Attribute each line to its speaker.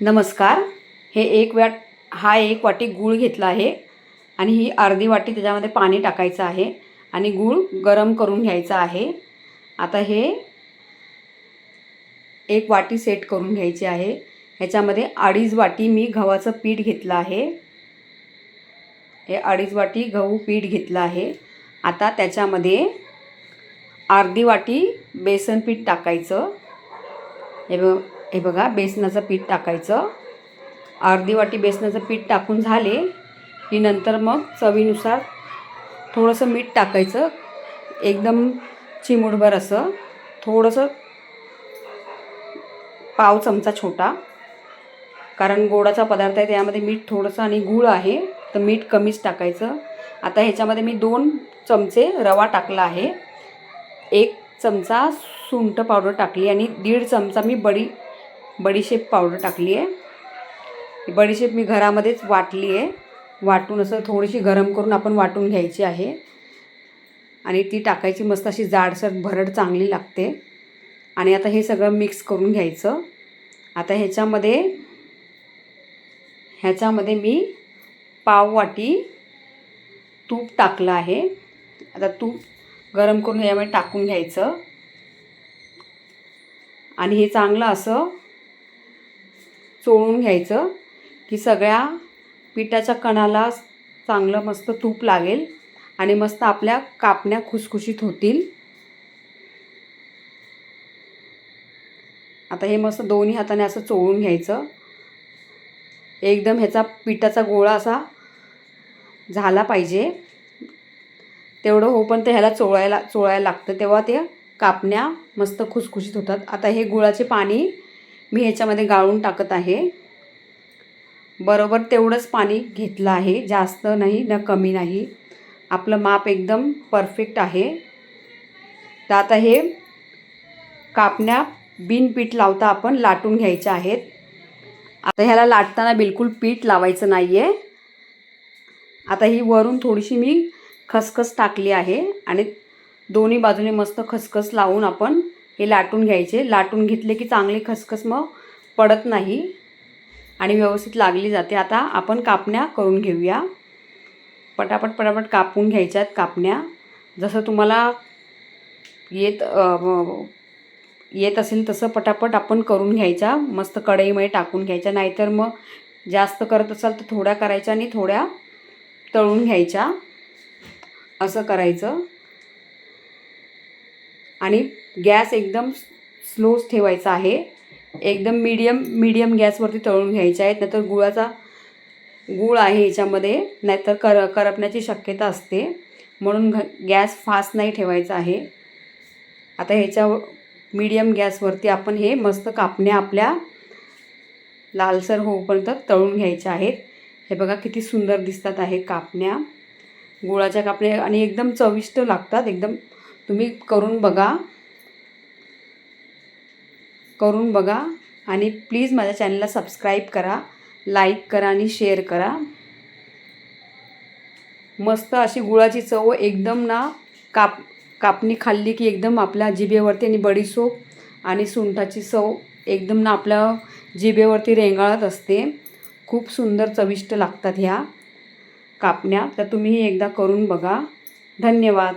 Speaker 1: नमस्कार. हे एक वाट हा एक वाटी गूळ घेतला आहे आणि ही अर्धी वाटी त्याच्यामध्ये पाणी टाकायचं आहे आणि गूळ गरम करून घ्यायचा आहे. आता हे एक वाटी सेट करून घ्यायची आहे. ह्याच्यामध्ये अडीच वाटी मी गव्हाचं पीठ घेतलं आहे. हे अडीच वाटी गहू पीठ घेतलं आहे. आता त्याच्यामध्ये अर्धी वाटी बेसन पीठ टाकायचं. हे बघ हे बघा बेसनाचं पीठ टाकायचं. अर्धी वाटी बेसनाचं पीठ टाकून झाले. की नंतर मग चवीनुसार थोडंसं मीठ टाकायचं. एकदम चिमूटभर असं. थोडंसं पाव चमचा छोटा. कारण गोडाचा पदार्थ आहे त्यामध्ये मीठ थोडंसं आणि गूळ आहे तर मीठ कमीच टाकायचं. आता ह्याच्यामध्ये मी दोन चमचे रवा टाकला आहे. एक चमचा सुंठ पावडर टाकली आणि दीड चमचा मी बडी बडीशेप पावडर टाकली आहे. ही बडीशेप मी घरामध्येच वाटली आहे. वाटून असं थोडीशी गरम करून आपण वाटून घ्यायची आहे. आणि ती टाकायची मस्त अशी जाडसर भरड चांगली लागते. आणि आता हे सगळं मिक्स करून घ्यायचं. आता ह्याच्यामध्ये ह्याच्यामध्ये मी पाव वाटी तूप टाकलं आहे. आता तूप गरम करून ह्यामध्ये टाकून घ्यायचं. आणि हे चांगलं असं चोळून घ्यायचं की सगळ्या पिठाच्या कणाला चांगलं मस्त तूप लागेल आणि मस्त आपल्या कापण्या खुसखुशीत होतील. आता हे मस्त दोन्ही हाताने असं चोळून घ्यायचं. एकदम ह्याचा पिठाचा गोळा असा झाला पाहिजे. तेवढं हो पण ते ह्याला चोळायला चोळायला लागतं. तेव्हा ते कापण्या मस्त खुसखुशीत होतात. आता हे गुळाचे पाणी मी ह्याच्यामध्ये गाळून टाकत आहे. बरोबर तेवढंच पाणी घेतलं आहे. जास्त नाही न कमी नाही. आपलं माप एकदम परफेक्ट आहे. तर आता हे कापण्या बिन पीठ लावता आपण लाटून घ्यायच्या आहेत. आता ह्याला लाटताना बिलकुल पीठ लावायचं नाही आहे आता ही वरून थोडीशी मी खसखस टाकली आहे आणि दोन्ही बाजूने मस्त खसखस लावून आपण हे लाटून घ्यायचे. लाटून घेतले की चांगली खसखस मग पडत नाही आणि व्यवस्थित लागली जाते. आता आपण कापण्या करून घेऊया. पटापट पटापट कापून घ्यायच्या आहेत कापण्या. जसं तुम्हाला येत येत असेल तसं पटापट आपण करून घ्यायच्या. मस्त कढईमध्ये टाकून घ्यायच्या. नाहीतर मग जास्त करत असाल तर थोड्या करायच्या आणि थोड्या तळून घ्यायच्या. असं करायचं. आणि गॅस एकदम स्लोच ठेवायचा आहे. एकदम मीडियम मीडियम गॅसवरती तळून घ्यायचे आहेत. नाहीतर गुळाचा गूळ आहे याच्यामध्ये. नाहीतर कर करपण्याची शक्यता असते. म्हणून घ गॅस फास्ट नाही ठेवायचा आहे. आता ह्याच्या मीडियम गॅसवरती आपण हे मस्त कापण्या आपल्या लालसर होऊपर्यंत तळून घ्यायच्या आहेत. हे बघा किती सुंदर दिसतात आहे कापण्या. गुळाच्या कापण्या आणि एकदम चविष्ट लागतात. एकदम तुम्ही करून बघा. करून बघा आणि प्लीज माझ्या चॅनलला सबस्क्राईब करा लाईक करा आणि शेअर करा. मस्त अशी गुळाची चव एकदम ना काप कापणी खाल्ली की एकदम आपल्या जिभेवरती आणि बडीसोप आणि सुंठाची चव एकदम ना आपल्या जिभेवरती रेंगाळत असते. खूप सुंदर चविष्ट लागतात ह्या कापण्या. तर तुम्ही एकदा करून बघा. धन्यवाद.